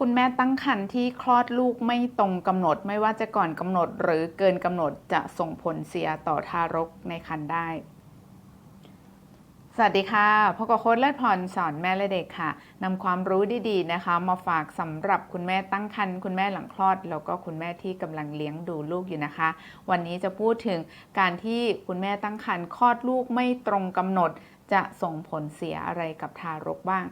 คุณแม่ตั้งครรภ์ที่คลอดลูกไม่ตรงกำหนดไม่ว่าจะก่อนกำหนดหรือเกินกำหนดจะส่งผลเสียต่อทารกในครรภ์ได้ สวัสดีค่ะพบกับโค้ดเลิศพรสอนแม่และเด็กค่ะนำความรู้ดีๆนะคะ มาฝากสำหรับคุณแม่ตั้งครรภ์คุณแม่หลังคลอด แล้วก็คุณแม่ที่กำลังเลี้ยงดูลูกอยู่นะคะ วันนี้จะพูดถึงการที่คุณแม่ตั้งครรภ์คลอดลูกไม่ตรงกำหนดจะส่งผลเสียอะไรกับทารกบ้าง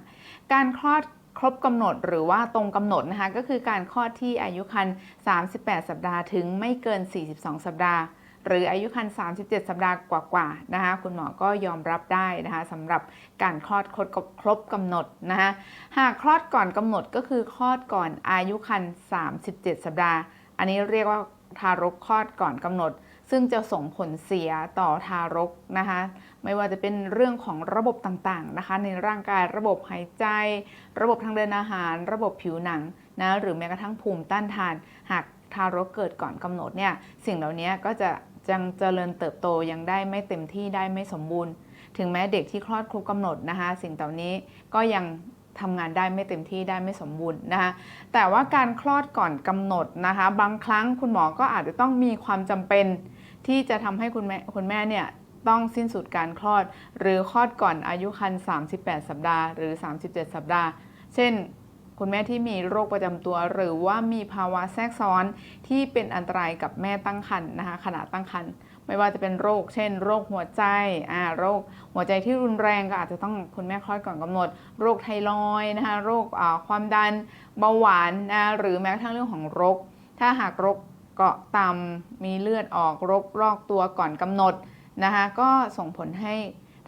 การคลอด ครบกำหนดหรือว่าตรงกำหนดนะคะก็คือการคลอดที่อายุครรภ์38 สัปดาห์ถึงไม่เกิน 42 สัปดาห์ หรืออายุครรภ์37 สัปดาห์กว่าๆนะคะคุณหมอก็ยอมรับได้นะคะสำหรับการคลอดครบครบกำหนดนะคะหากคลอดก่อนกำหนดก็คือคลอดก่อนอายุครรภ์37 สัปดาห์ อันนี้เรียกว่าทารกคลอดก่อนกำหนด ซึ่งจะส่งผลเสียต่อทารกนะคะ ไม่ว่าจะเป็นเรื่องของระบบต่างๆนะคะ ในร่างกายระบบหายใจ ระบบทางเดินอาหาร ระบบผิวหนังนะหรือแม้กระทั่งภูมิต้านทาน หากทารกเกิดก่อนกำหนดเนี่ยสิ่งเหล่านี้ก็จะยังเจริญเติบโตยังได้ไม่เต็มที่ได้ไม่สมบูรณ์ ถึงแม้เด็กที่คลอดครบกำหนดนะคะ สิ่งเหล่านี้ก็ยังทำงานได้ไม่เต็มที่ได้ไม่สมบูรณ์นะคะแต่ว่าการคลอดก่อนกำหนดนะคะ บางครั้งคุณหมอก็อาจจะต้องมีความจำเป็น ที่จะทำให้คุณแม่คุณแม่เนี่ยต้องสิ้นสุดการคลอด หรือคลอดก่อนอายุครรภ์38 สัปดาห์ หรือ 37 สัปดาห์ เช่น คุณแม่ที่มีโรคประจำตัว หรือว่ามีภาวะแทรกซ้อนที่เป็นอันตรายกับแม่ตั้งครรภ์นะคะขณะตั้งครรภ์ไม่ว่าจะเป็นโรค เช่น โรคหัวใจอ่าโรคหัวใจที่รุนแรงก็อาจจะต้องคุณแม่คลอดก่อนกำหนด โรคไทรอยด์นะคะโรคความดันเบาหวานนะหรือแม้กระทั่งเรื่องของโรค ถ้าหากโรค เกาะต่ำมีเลือดออกรครอกตัวก่อนกำหนดนะคะก็ส่งผลให้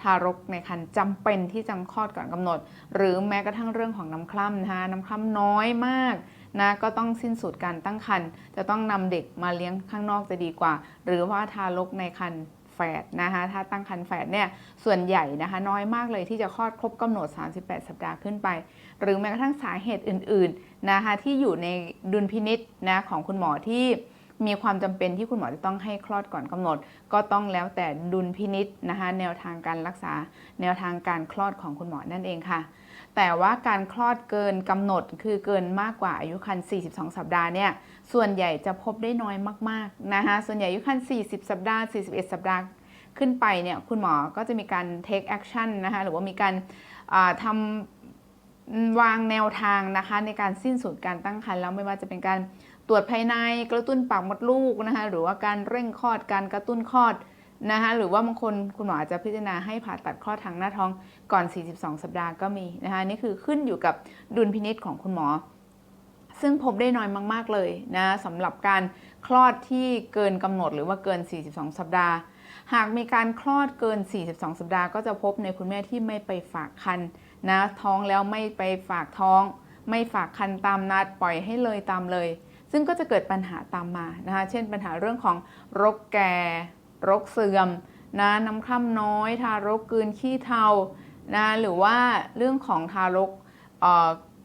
ทารกในครรภ์จำเป็นที่จะคลอดก่อนกำหนด หรือแม้กระทั่งเรื่องของน้ำคร่ำนะคะน้ำคร่ำน้อยมากนะก็ต้องสิ้นสุดการตั้งครรภ์จะต้องนำเด็กมาเลี้ยงข้างนอกจะดีกว่า หรือว่าทารกในครรภ์แฝดนะคะถ้าตั้งครรภ์แฝดเนี่ยส่วนใหญ่นะคะน้อยมากเลยที่จะคลอดครบกำหนด 38 สัปดาห์ขึ้นไป หรือแม้กระทั่งสาเหตุอื่นๆนะคะที่อยู่ในดุลพินิษนะของคุณหมอที่ มีความจำเป็นที่คุณหมอจะต้องให้คลอดก่อนกำหนด ก็ต้องแล้วแต่ดุลพินิษนะคะแนวทางการรักษา แนวทางการคลอดของคุณหมอนั่นเองค่ะ แต่ว่าการคลอดเกินกำหนดคือเกินมากกว่าอายุครรภ์42 สัปดาห์เนี่ยส่วนใหญ่จะพบได้น้อยมากๆนะคะส่วนใหญ่อายุครรภ์40 สัปดาห์ 41 สัปดาห์ขึ้นไปเนี่ยคุณหมอก็จะมีการ take action นะคะหรือว่ามีการาทำวางแนวทางนะคะในการสิ้นสุดการตั้งครรภ์แล้วไม่ว่าจะเป็นการ ตรวจภายในกระตุ้นปากมดลูกนะคะหรือว่าการเร่งคลอดการกระตุ้นคลอดนะคะหรือว่าบางคนคุณหมออาจจะพิจารณาให้ผ่าตัดคลอดทางหน้าท้องก่อน 42 สัปดาห์ก็มีนะคะนี่คือขึ้นอยู่กับดุลพินิษของคุณหมอ ซึ่งพบได้น้อยมาก ๆ เลยนะสำหรับการคลอดที่เกินกำหนดหรือว่าเกิน 42 สัปดาห์ หากมีการคลอดเกิน 42 สัปดาห์ก็จะพบในคุณแม่ที่ไม่ไปฝากคันนะท้องแล้วไม่ไปฝากท้อง ไม่ฝากคันตามนัดปล่อยให้เลยตามเลย ซึ่งก็จะเกิดปัญหาตามมานะคะ เช่นปัญหาเรื่องของโรคแก่โรคเสื่อมนะน้ำคร่ำน้อย ทารกกลืนขี้เทานะหรือว่าเรื่องของทารก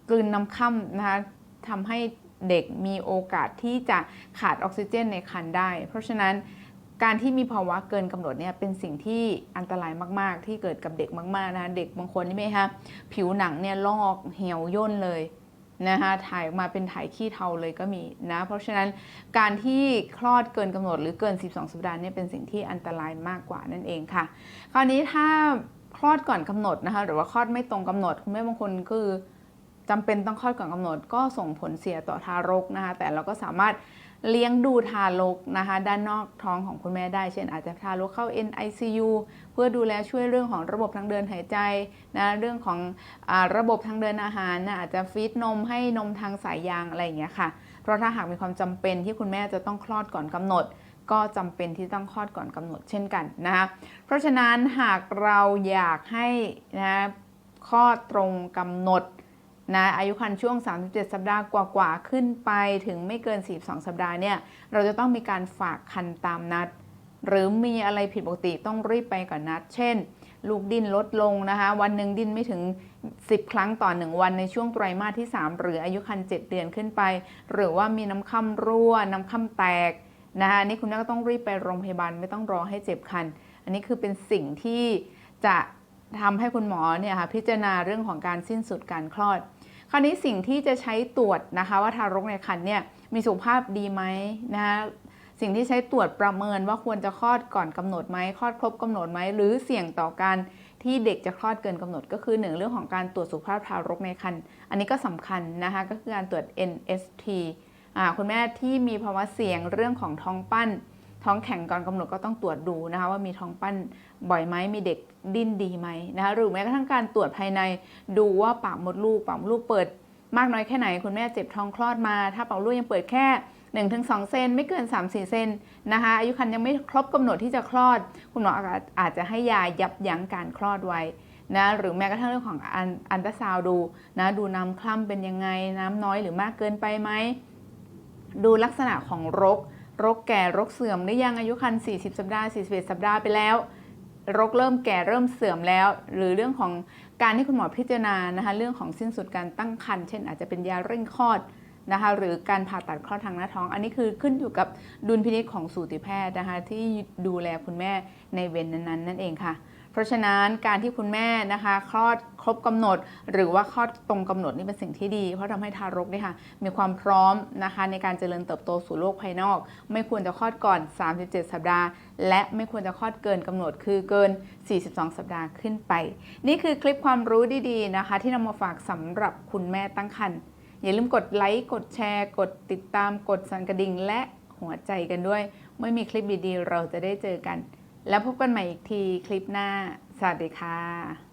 กลืนน้ำคร่ำนะคะทำให้เด็กมีโอกาสที่จะขาดออกซิเจนในครรภ์ได้ เพราะฉะนั้นการที่มีภาวะเกินกำหนดเนี่ยเป็นสิ่งที่อันตรายมาก ๆ ที่เกิดกับเด็กมาก ๆ นะเด็กบางคนนี่ไหมคะผิวหนังเนี่ยลอกเหี่ยวย่นเลย นะคะถ่ายออกมาเป็นถ่ายขี้เทาเลยก็มีนะ เพราะฉะนั้นการที่คลอดเกินกำหนดหรือเกิน 12 สัปดาห์เนี่ยเป็นสิ่งที่อันตรายมากกว่านั่นเองค่ะ คราวนี้ถ้าคลอดก่อนกำหนดนะคะหรือว่าคลอดไม่ตรงกำหนดคุณแม่บางคนคือ จำเป็นต้องคลอดก่อนกำหนด ก็ส่งผลเสียต่อทารกนะคะ แต่เราก็สามารถเลี้ยงดูทารกนะคะ ด้านนอกท้องของคุณแม่ได้ เช่นอาจจะทารกเข้า NICU เพื่อดูแลช่วยเรื่องของระบบทางเดินหายใจนะเรื่องของอระบบทางเดินอาหารนะอาจจะฟีดนมให้นมทางสายยางอะไรอย่างเงี้ยค่ะ เพราะถ้าหากมีความจำเป็นที่คุณแม่จะต้องคลอดก่อนกำหนด ก็จำเป็นที่ต้องคลอดก่อนกำหนดเช่นกันนะคะเพราะฉะนั้นหากเราอยากให้นะคลอดตรงกำหนด นะอายุครรภ์ช่วง 37 สัปดาห์กว่าๆขึ้นไปถึงไม่เกิน 42 สัปดาห์เนี่ยเราจะต้องมีการฝากคันตามนัด หรือมีอะไรผิดปกติต้องรีบไปก่อนนัด เช่น ลูกดิ้นลดลงนะคะ วันหนึ่งดิ้นไม่ถึง 10 ครั้งต่อ 1 วันในช่วงไตรมาสที่ 3 หรืออายุครรภ์7เดือนขึ้นไป หรือว่ามีน้ำค่ำรั่ว น้ำค่ำแตกนะคะนนี่คุณแม่ก็ต้องรีบไปโรงพยาบาลไม่ต้องรอให้เจ็บคัน อันนี้คือเป็นสิ่งที่จะ ทำให้คุณหมอเนี่ยค่ะพิจารณาเรื่องของการสิ้นสุดการคลอด คราวนี้สิ่งที่จะใช้ตรวจนะคะว่าทารกในครรภ์เนี่ยมีสุขภาพดีไหมนะคะสิ่งที่ใช้ตรวจประเมินว่าควรจะคลอดก่อนกำหนดไหมคลอดครบกำหนดไหมหรือเสี่ยงต่อการที่เด็กจะคลอดเกินกำหนดก็คือหนึ่งเรื่องของการตรวจสุขภาพทารกในครรภ์อันนี้ก็สำคัญนะคะก็คือการตรวจ NST คุณแม่ที่มีภาวะเสี่ยงเรื่องของท้องปั้น ท้องแข็งก่อนกำหนดก็ต้องตรวจดูนะคะว่ามีท้องปั้นบ่อยไหมมีเด็กดิ้นดีไหมนะคะหรือแม้กระทั่งการตรวจภายในดูว่าปากมดลูกปากมดลูกเปิด มากน้อยแค่ไหนคุณแม่เจ็บท้องคลอดมา ถ้าปากมดลูกยังเปิดแค่1-2เซนไม่เกิน 3-4 เซนนะคะอายุครรภ์ยังไม่ครบกำหนดที่จะคลอด คุณหมออาจจะให้ยายับยั้งการคลอดไว้นะหรือแม้กระทั่งเรื่องของอันอันตราซาวด์ดูนะดูน้ำคล่ำเป็นยังไงน้ำน้อยหรือมากเกินไปไหมดูลักษณะของรก รกแก่รกเสื่อมหรือยังอายุครรภ์40 สัปดาห์ 41 สัปดาห์ไปแล้วรกเริ่มแก่เริ่มเสื่อมแล้ว หรือเรื่องของการที่คุณหมอพิจารณานะคะเรื่องของสิ้นสุดการตั้งครรภ์เช่นอาจจะเป็นยาเร่งคลอดนะคะหรือการผ่าตัดคลอดทางหน้าท้อง อันนี้คือขึ้นอยู่กับดุลพินิจของสูติแพทย์นะคะที่ดูแลคุณแม่ในเวรนั้นๆนั่นเองค่ะ เพราะฉะนั้นการที่คุณแม่นะคะคลอดครบกำหนด หรือว่าคลอดตรงกำหนดนี่เป็นสิ่งที่ดี เพราะทำให้ทารกเนี่ยค่ะมีความพร้อมนะคะในการเจริญเติบโตสู่โลกภายนอก ไม่ควรจะคลอดก่อน 37 สัปดาห์ และไม่ควรจะคลอดเกินกำหนดคือเกิน 42 สัปดาห์ขึ้นไป นี่คือคลิปความรู้ดีๆนะคะ ที่นำมาฝากสำหรับคุณแม่ตั้งครรภ์อย่าลืมกดไลค์กดแชร์ กดติดตามกดสั่นกระดิ่งและหัวใจกันด้วย เมื่อมีคลิปดีๆ เราจะได้เจอกัน แล้วพบกันใหม่อีกทีคลิปหน้า สวัสดีค่ะ